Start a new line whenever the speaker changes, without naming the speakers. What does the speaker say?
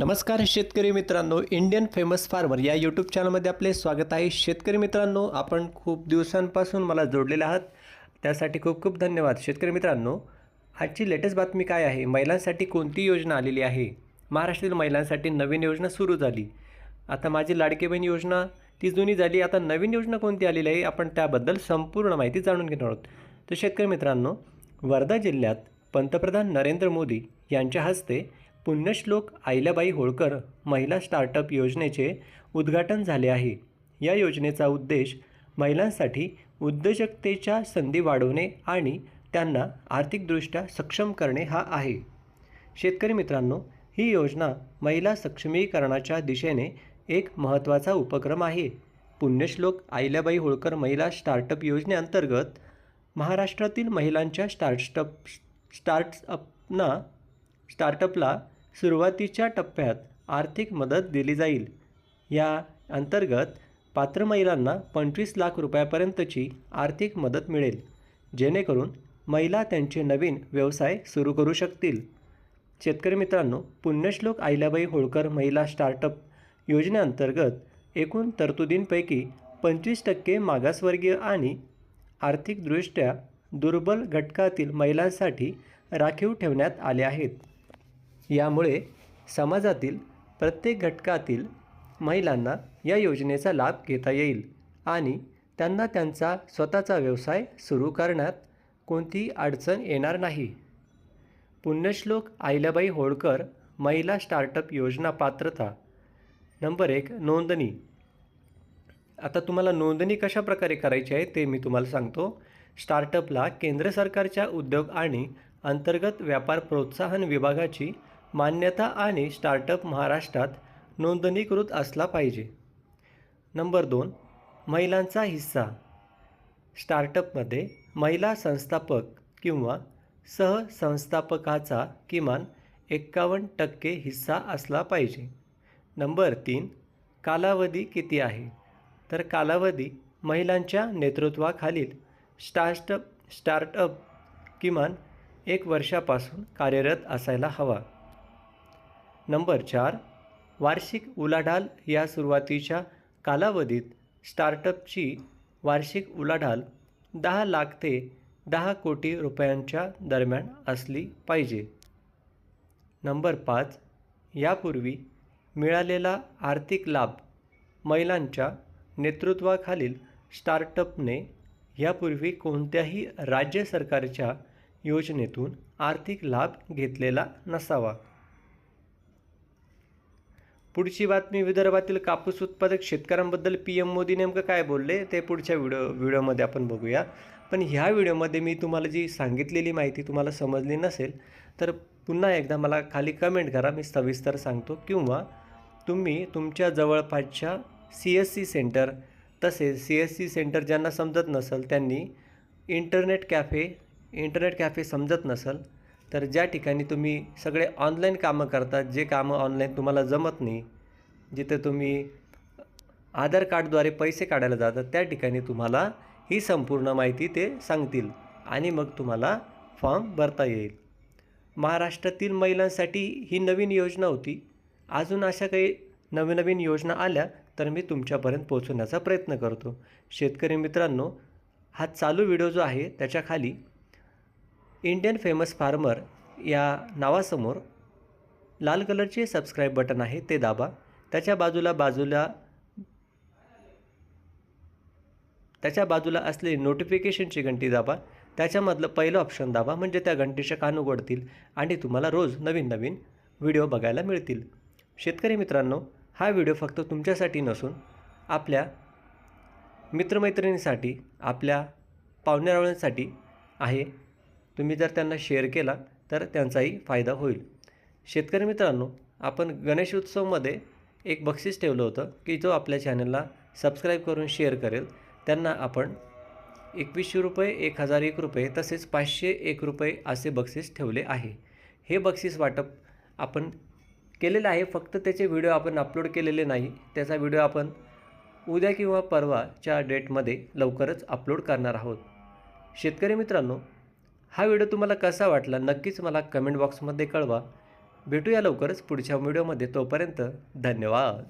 नमस्कार शेतकरी मित्रांनो इंडियन फेमस फार्मर या यूट्यूब चॅनलमध्ये आपले स्वागत आहे. शेतकरी मित्रांनो आपण खूप दिवसांपासून मला जोडलेले आहात. त्यासाठी खूप खूप धन्यवाद. शेतकरी मित्रांनो आजची लेटेस्ट बातमी काय आहे? महिलांसाठी कोणती योजना आलेली आहे? महाराष्ट्रातील महिलांसाठी नवीन योजना सुरू झाली. आता माझी लाडकी बहीण योजना ती जुनी झाली. आता नवीन योजना कोणती आलेली आहे? आपण त्याबद्दल संपूर्ण माहिती जाणून घेणार आहोत. तर शेतकरी मित्रांनो वर्धा जिल्ह्यात पंतप्रधान नरेंद्र मोदी यांच्या हस्ते पुण्यश्लोक आईलाबाई होळकर महिला स्टार्टअप योजनेचे उद्घाटन झाले आहे. या योजनेचा उद्देश महिलांसाठी उद्योजकतेच्या संधी वाढवणे आणि त्यांना आर्थिकदृष्ट्या सक्षम करणे हा आहे. शेतकरी मित्रांनो ही योजना महिला सक्षमीकरणाच्या दिशेने एक महत्त्वाचा उपक्रम आहे. पुण्यश्लोक अहिल्याबाई होळकर महिला स्टार्टअप योजनेअंतर्गत महाराष्ट्रातील महिलांच्या स्टार्टअप स्टार्टअपना स्टार्टअपला सुरुवातीच्या टप्प्यात आर्थिक मदत दिली जाईल. या अंतर्गत पात्र महिलांना पंचवीस लाख रुपयापर्यंतची आर्थिक मदत मिळेल. जेणेकरून महिला त्यांचे नवीन व्यवसाय सुरू करू शकतील. शेतकरी मित्रांनो पुण्यश्लोक अहिल्याबाई होळकर महिला स्टार्टअप योजनेअंतर्गत एकूण तरतुदींपैकी पंचवीस टक्के मागासवर्गीय आणि आर्थिकदृष्ट्या दुर्बल घटकातील महिलांसाठी राखीव ठेवण्यात आले आहेत. यामुळे समाजातील प्रत्येक घटकातील महिलांना या योजनेचा लाभ घेता येईल आणि त्यांना त्यांचा स्वतःचा व्यवसाय सुरू करण्यात कोणतीही अडचण येणार नाही. पुण्यश्लोक अहिल्याबाई होळकर महिला स्टार्टअप योजना पात्रता. नंबर एक नोंदणी. आता तुम्हाला नोंदणी कशा प्रकारे करायची आहे ते मी तुम्हाला सांगतो. स्टार्टअपला केंद्र सरकारच्या उद्योग आणि अंतर्गत व्यापार प्रोत्साहन विभागाची मान्यता आणि स्टार्टअप महाराष्ट्रात नोंदणीकृत असला पाहिजे. नंबर दोन महिलांचा हिस्सा. स्टार्टअपमध्ये महिला संस्थापक किंवा सहसंस्थापकाचा किमान एक्कावन्न टक्के हिस्सा असला पाहिजे. नंबर तीन कालावधी किती आहे? तर कालावधी महिलांच्या नेतृत्वाखालील स्टार्टअप स्टार्टअप किमान एक वर्षापासून कार्यरत असायला हवा. नंबर चार वार्षिक उलाढाल या सुरुवातीच्या कालावधीत स्टार्टअपची वार्षिक उलाढाल दहा लाख ते दहा कोटी रुपयांच्या दरम्यान असली पाहिजे. नंबर पाच यापूर्वी मिळालेला आर्थिक लाभ महिलांच्या नेतृत्वाखालील स्टार्टअपने यापूर्वी कोणत्याही राज्य सरकारच्या योजनेतून आर्थिक लाभ घेतलेला नसावा. पुढची बातमी विदर्भातील कापूस उत्पादक शेतकऱ्यांबद्दल पी एम मोदी नेमकं काय बोलले ते पुढच्या व्हिडिओ व्हिडिओमध्ये आपण बघूया. पण ह्या व्हिडिओमध्ये मी तुम्हाला जी सांगितलेली माहिती तुम्हाला समजली नसेल तर पुन्हा एकदा मला खाली कमेंट करा मी सविस्तर सांगतो. किंवा तुम्ही तुमच्या जवळपासच्या सी एस सी सेंटर तसेच सी एस सी सेंटर ज्यांना समजत नसेल त्यांनी इंटरनेट कॅफे इंटरनेट कॅफे समजत नसेल तर ज्या ठिकाणी तुम्ही सगळे ऑनलाईन कामं करतात जे कामं ऑनलाईन तुम्हाला जमत नाही जिथे तुम्ही आधार कार्डद्वारे पैसे काढायला जातात त्या ठिकाणी तुम्हाला ही संपूर्ण माहिती ते सांगतील आणि मग तुम्हाला फॉर्म भरता येईल. महाराष्ट्रातील महिलांसाठी ही नवीन योजना होती. अजून अशा काही नवीन नवीन योजना आल्या तर मी तुमच्यापर्यंत पोहोचवण्याचा प्रयत्न करतो. शेतकरी मित्रांनो हा चालू व्हिडिओ जो आहे त्याच्याखाली इंडियन फेमस फार्मर या नावासमोर लाल कलरचे सबस्क्राईब बटन आहे ते दाबा. त्याच्या बाजूला बाजूला त्याच्या बाजूला असलेली नोटिफिकेशनची घंटी दाबा. त्याच्यामधलं पहिलं ऑप्शन दाबा म्हणजे त्या घंटीच्या कान उघडतील आणि तुम्हाला रोज नवीन नवीन व्हिडिओ बघायला मिळतील. शेतकरी मित्रांनो हा व्हिडिओ फक्त तुमच्यासाठी नसून आपल्या मित्रमैत्रिणींसाठी आपल्या पाहुण्यारावळ्यांसाठी आहे. तुम्ही जर त्यांना शेअर केला तर त्यांचाही फायदा होईल. शेतकरी मित्रांनो आपण गणेश उत्सवमध्ये एक बक्षीस ठेवलं होतं की जो आपल्या चॅनलला सबस्क्राईब करून शेअर करेल. त्यांना आपण एकवीसशे रुपये एक हजार एक रुपये तसेच पाचशे एक रुपये असे बक्षीस ठेवले आहे. हे बक्षीस वाटप आपण केलेलं आहे फक्त त्याचे व्हिडिओ आपण अपलोड केलेले नाही. त्याचा व्हिडिओ आपण उद्या किंवा परवाच्या डेटमध्ये लवकरच अपलोड करणार आहोत. शेतकरी मित्रांनो हा व्हिडिओ तुम्हाला कसा वाटला नक्कीच मला कमेंट बॉक्समध्ये कळवा. भेटूया लवकरच पुढच्या व्हिडिओमध्ये तोपर्यंत धन्यवाद.